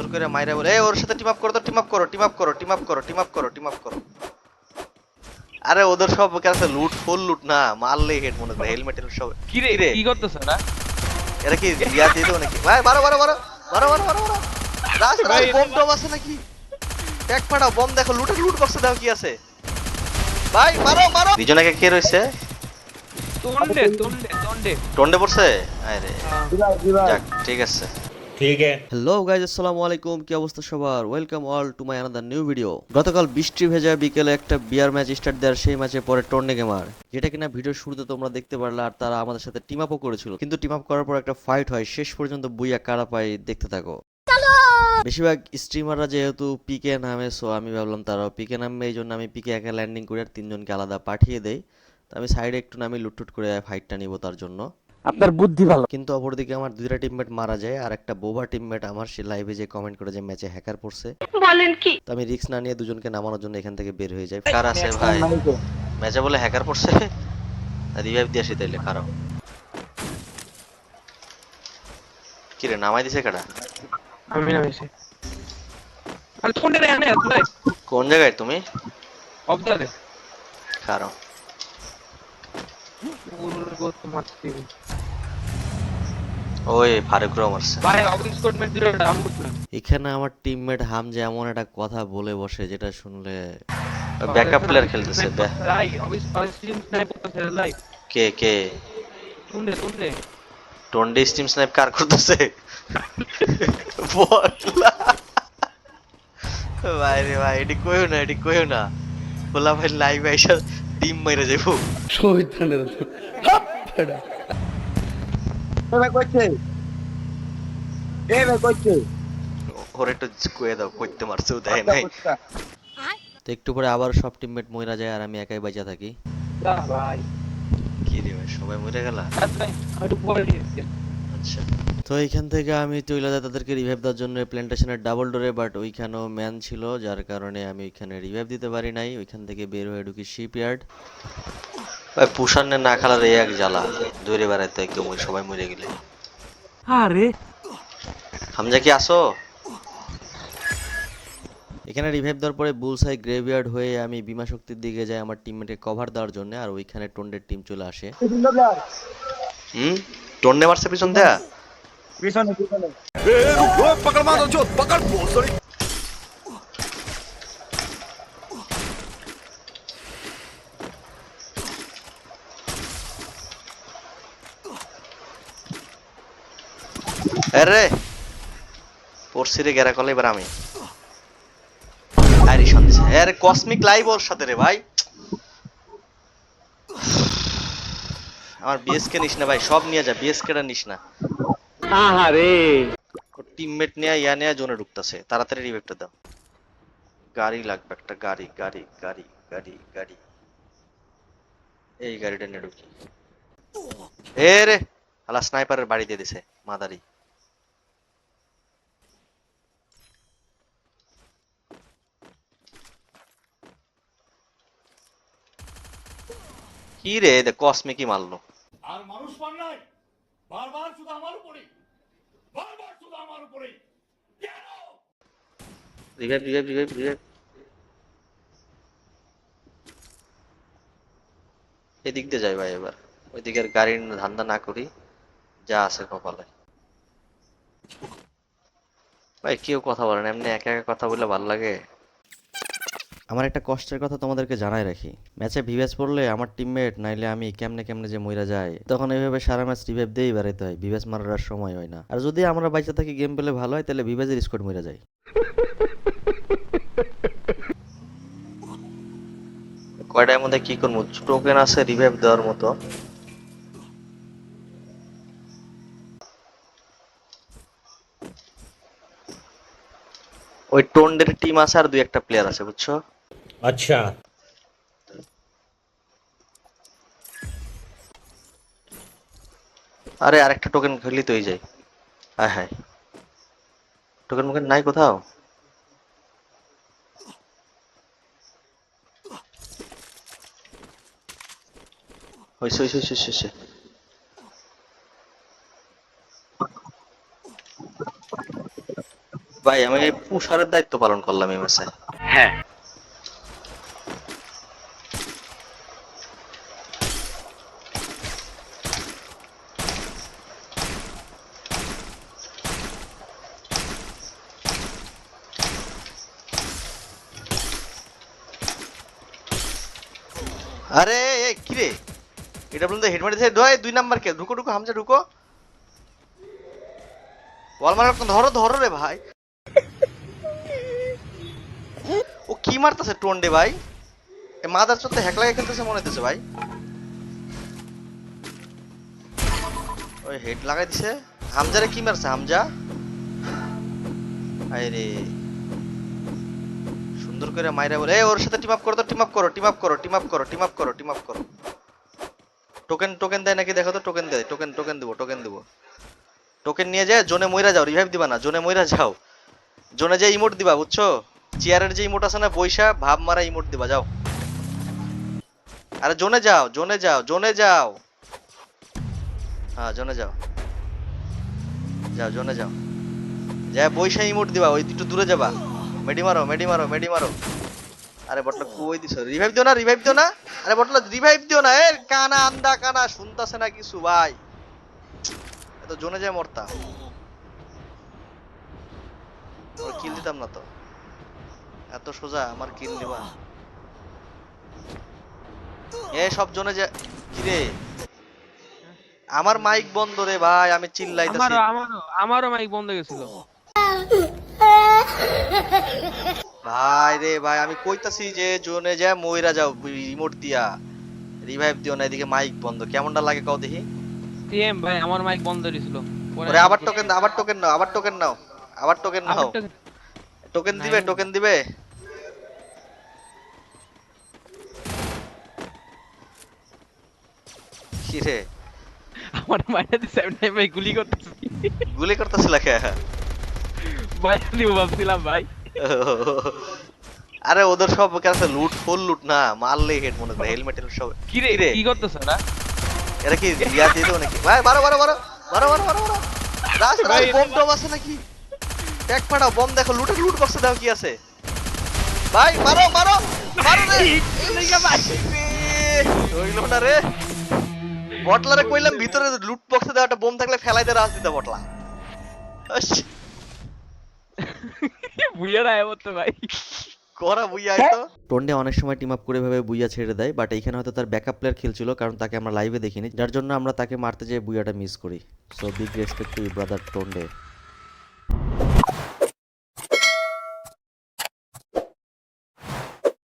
সুন্দর করে মাইরা বলে ওর সাথে টিম আপ করো তো টিম আপ করো টিম আপ করো টিম আপ করো টিম আপ করো টিম আপ করো। আরে ওদের সব কাছে লুট ফুল লুট না মারলেই হেড মনে করে হেলমেট সব। কি রে কি করতেছ না এরা কি রিয়া দিয়ে দেবো নাকি? ভাই বারো বারো বারো বারো বারো বারো বারো রাজ রাজ ভাই, বম টম আছে নাকি? ট্যাগ ফাটাও বম দেখো লুটে লুট করছে দেখো কি আছে। ভাই মারো মারো। দুজনকে কে রইছে তন্ডে তন্ডে তন্ডে। টন্ডে পড়ছে? আরে যাক ঠিক আছে। ঠিক হ্যালো গাইজ আসসালামু আলাইকুম। কি অবস্থা সবার? Welcome all to my another new video গতকাল বৃষ্টি ভেজা বিকেলে একটা বিয়ার ম্যাচ স্টার্ট দেওয়ার সেই ম্যাচে পরে টর্নে গেমার যেটা কিনা ভিডিও শুরুতে তোমরা দেখতে পারলে আর তারা আমাদের সাথে টিম আপও করেছিল। কিন্তু টিম আপ করার পর একটা ফাইট হয়। শেষ পর্যন্ত বুইয়া কারা পাই দেখতে থাকো। বেশিরভাগ স্ট্রিমাররা যেহেতু পিকে নামে সো আমি ভাবলাম তারাও পিকে নামে। এই জন্য আমি পিকে একা ল্যান্ডিং করে আর তিনজনকে আলাদা পাঠিয়ে দেই। তো আমি সাইডে একটু নামি লুটটুট করে ফাইটটা নিব তার জন্য। আপনার বুদ্ধি ভালো। কিন্তু অপরদিকে আমার দুইটা টিমমেট মারা যায় আর একটা বোবা টিমমেট আমার সে লাইভে যে কমেন্ট করে যে ম্যাচে হ্যাকার পড়ছে। বলেন কি? তো আমি রিস্ক না নিয়ে দুজনকে নামানোর জন্য এখান থেকে বের হয়ে যাই। কার আছে ভাই? ম্যাচে বলে হ্যাকার পড়ছে? রিভাইভ দিয়ে আসি তাইলে খারাপ কি রে নামাই দিছে কাটা আমি না বেশি আর তন্ডে রে আনে? কোন জায়গায়? তুমি? অবদারে খারাপ ওর গোত মারতে ওই ফারুক মারছে ভাই দিলে এখানে আমার টিমমেট হামজা এমন একটা কথা বলে বসে যেটা শুনলে ব্যাকআপ প্লেয়ার খেলতেছে কে কে? টন্ডে স্টিম স্নাইপ কার করতেছে? ভাই রে ভাই এটি কইও না এটি কইও না। বলা ভাই লাইভ আইসা ডিম মেরে যাব ভাই করছে। এ ভাই করছে। ওর একটু কয়ে দাও কইতে মারছে ও দেয় নাই। তো একটু পরে আবার সব টিমমেট মইরা যায় আর আমি একাই বাঁচা থাকি। ভাই। কি রে ভাই সবাই মরে গেল? আচ্ছা। তো এইখান থেকে আমি যাই তাদেরকে রিভাইভ দেওয়ার জন্য প্ল্যান্টেশনের ডাবল ডোরে বাট ওইখানেও ম্যান ছিল যার কারণে আমি ওইখানে রিভাইভ দিতে পারি নাই। ওইখান থেকে বের হয়ে ঢুকি শিপইয়ার্ড ভাই পুষান্নে না খেলার এই এক জ্বালা। দৌড়ে বেড়াইতে একদম ওই সবাই মরে গেলে। আরে। হামজা কি আসো এখানে রিভাইভ দেওয়ার পরে বুলসাই গ্রেভিয়ার্ড হয়ে আমি বিমা শক্তির দিকে যাই আমার টিমমেটকে কভার দেওয়ার জন্য আর ওইখানে টন্ডের টিম চলে আসে। হুম? টন্ডে মারছে পিছন দেয়া? পিছনে পিছনে। আরে পড়ছি রে গেরা কলে এবার আমি। আরে সন্দেশ আরে কসমিক লাইভ ওর সাথে রে ভাই। আমার বিএসকে নিস না ভাই সব নিয়ে যা বিএসকে টা নিস না। আহারে। টিমমেট নিয়ে ইয়া নিয়ে জোনে ঢুকতাছে। তাড়াতাড়ি রিভেক্টটা দাও। গাড়ি লাগবে একটা গাড়ি গাড়ি গাড়ি গাড়ি গাড়ি। এই গাড়িটা নিয়ে ঢুকি। এ রে হালা স্নাইপারের বাড়ি দিয়ে দিছে মাদারি। কি রে? কসমিকই মারলো? আর মানুষ পান নাই? বারবার শুধু আমার উপরেই। বারবার শুধু আমার উপরেই। কেন? রিভাইভ রিভাইভ রিভাইভ রিভাইভ এদিক দিয়ে যাই ভাই এবার। ওই দিকের গাড়ির ধান্দা না করি যা আছে কপালে। ভাই কেউ কথা বলেন এমনি একা একা কথা বললে ভালো লাগে। আমার একটা কষ্টের কথা তোমাদেরকে জানাই রাখি। ম্যাচে ভিভেস পড়লে আমার টিমমেট নাইলে আমি কেমনে কেমনে যে মইরা যায় তখন এইভাবে সারা ম্যাচ রিভাইভ দিয়েই বেড়াইতে হয় ভিভেস মারার সময় হয় না। আর যদি আমরা বাইচা থাকি গেম পেলে ভালো হয়, তাহলে ভিভেসের স্কোর মইরা যায় কয়টার মধ্যে কি করব? টোকেন আছে রিভাইভ দেওয়ার মতো। ওই টোন্ডের টিম আছে আর দুই একটা প্লেয়ার আছে, বুঝছ? আচ্ছা। আরে আরেকটা টোকেন খেলি তো এই যাই হ্যাঁ হ্যাঁ। টোকেন মোকেন নাই কোথাও? ভাই আমি পুষারের দায়িত্ব পালন করলাম এই মাসে। হ্যাঁ। আরে, এ, কি রে? এটা বলতে হেড মারি দিয়ে দোয় দুই নাম্বার কে ঢুকো ঢুকো, হামজা, ঢুকো। ওয়াল মারার ধরো ধরো রে ভাই। ও কি মারতেছে টোন্ডে ভাই? এ মাদার চোদ্দ হ্যাক লাগে খেলতেছে মনে হইতেছে ভাই। ওই হেড লাগাই দিছে। হামজারে কি মারছে, হামজা? আরে সুন্দর করে মাইরা বলে ওর সাথে টিম আপ করো তো টিম আপ করো টিম আপ করো টিম আপ করো টিম আপ করো টিম আপ করো। টোকেন টোকেন দেয় নাকি? দেখো তো টোকেন দেয় টোকেন টোকেন দেবো টোকেন দেবো। টোকেন নিয়ে যায় জোনে মইরা যাও রিভাইভ দিবা না, জোনে মইরা যাও। জোনে যে ইমোট দিবা, বুঝছ? চেয়ারের যে ইমোট আছে না বৈশা ভাব মারা ইমোট দিবা, যাও। আরে, জোনে যাও জোনে যাও জোনে যাও। হ্যাঁ জোনে যাও। যাও, জোনে যাও। যা বৈশা ইমোট দিবা, ওই একটু দূরে যাবা। মেডি মারো মেডি মারো মেডি মারো আরে বটলা কই দিছ? রিভাইভ দিও না রিভাইভ দিও না। আরে বটলা রিভাইভ দিও না। এ কানা আন্দা কানা শুনতাছে না কিছু ভাই। এত জোনে যায় মরতা। ওর কিল দিতাম না তো। এত সোজা আমার কিল দিবা। এ সব জোনে যে কি রে আমার মাইক বন্ধ রে ভাই আমি চিল্লাইতেছি। আমারও আমারও আমারও মাইক বন্ধ গেছিল। ভাই রে ভাই আমি কইতাছি যে জোনে যা মইরা যাও রিমোট দিয়া। রিভাইভ দিও না এদিকে মাইক বন্ধ। কেমনটা লাগে কও দেখি? সিএম ভাই আমার মাইক বন্ধ গেছিল ওরে আবার টোকেন দাও আবার টোকেন নাও আবার টোকেন নাও আবার টোকেন নাও। টোকেন দিবে টোকেন দিবে? কি রে আমার মাইনা দিছে আমি নাই ভাই গুলি করতেছি। গুলি করতেছিল কে? ভাই দিব ভাবছিলাম ভাই। আরে ওদের সব কাছে লুট ফুল লুট না মারলে হেড মনে করে হেলমেট সব। কি রে কি করতেছ না এরা কি রিয়া দিয়ে দেবো নাকি? ভাই বারো বারো বারো বারো বারো বারো বারো ভাই, রাজ বোম টম আছে নাকি? ট্যাগ ফাটাও বোম দেখো লুটে লুট বক্সে দাও কি আছে। ভাই মারো মারো মারো রে। হইল না রে। বটলারে কইলাম ভিতরে লুট বক্সে দাও একটা বোম থাকলে ফেলাই দে রাজ দিতে বটলা। আস, বুইয়ারা বলতে ভাই। করা বুইয়া তো। টন্ডে অনেক সময় টিম আপ করে ভাবে বুইয়া ছেড়ে দেয় বাট এইখানে হয়তো তার ব্যাকআপ প্লেয়ার খেলছিল কারণ তাকে আমরা লাইভে দেখিনি। যার জন্য আমরা তাকে মারতে যেয়ে বুইয়াটা মিস করি। So big respect to brother টন্ডে।